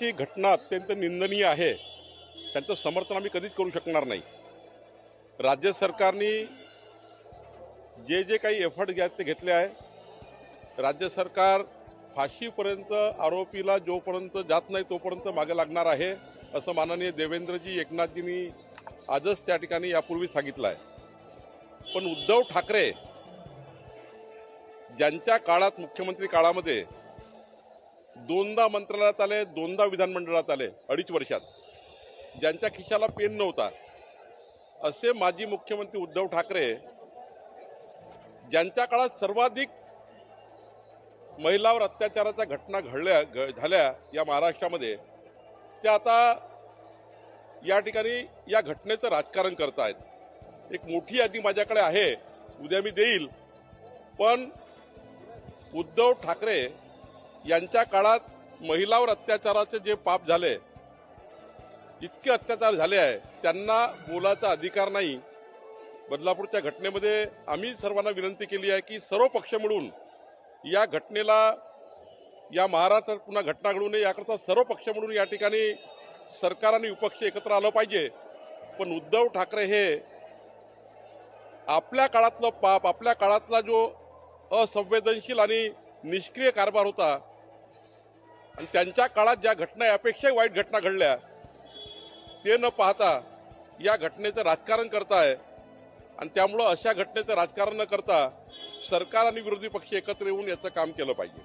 ही घटना अत्यंत निंदनीय आहे. त्यांचं समर्थन आम्ही कधीच करू शकणार नाही. राज्य सरकारने जे जे काही एफर्ट घ्यायचे घेतले आहे. राज्य सरकार फाशीपर्यंत आरोपीला जोपर्यंत जात नाही तोपर्यंत मागे लागणार आहे असं माननीय देवेंद्रजी एकनाथजींनी आजच त्या ठिकाणी यापूर्वी सांगितलं आहे. पण उद्धव ठाकरे ज्यांच्या काळात मुख्यमंत्री काळामध्ये दोनदा मंत्रालयात आले दोनदा विधानमंडळात आले अडीच वर्षात. ज्यांच्या खिशाला पेन नव्हता. असे माजी मुख्यमंत्री उद्धव ठाकरे ज्यांच्या काळात सर्वाधिक महिलावर अत्याचाराच्या घटना घडल्या झाल्या या महाराष्ट्रामध्ये ते आता या ठिकाणी या घटनेचं राजकारण करत आहेत एक मोठी यादी माझ्याकडे आहे. उद्या मी देईल. पण उद्धव ठाकरे यांच्या काळात महिलावर अत्याचाराचे जे पाप झाले इतके अत्याचार झाले आहे त्यांना बोलाचा अधिकार नाही. बदलापूरच्या घटनेमध्ये आम्ही सर्वांना विनंती केली आहे की सर्व पक्ष मिळून या घटनेला या महाराष्ट्रात पुन्हा घटना घडू नये याकरता सर्व पक्ष मिळून या ठिकाणी सरकार आणि विपक्ष एकत्र आलं पाहिजे. पण उद्धव ठाकरे हे आपल्या काळातलं पाप आपल्या काळातला जो असंवेदनशील आणि निष्क्रिय कारभार होता आणि त्यांच्या काळात ज्या घटना यापेक्षाही वाईट घटना घडल्या ते न पाहता या घटनेचं राजकारण करताय. आणि त्यामुळं अशा घटनेचं राजकारण न करता सरकार आणि विरोधी पक्ष एकत्र येऊन याचं काम केलं पाहिजे.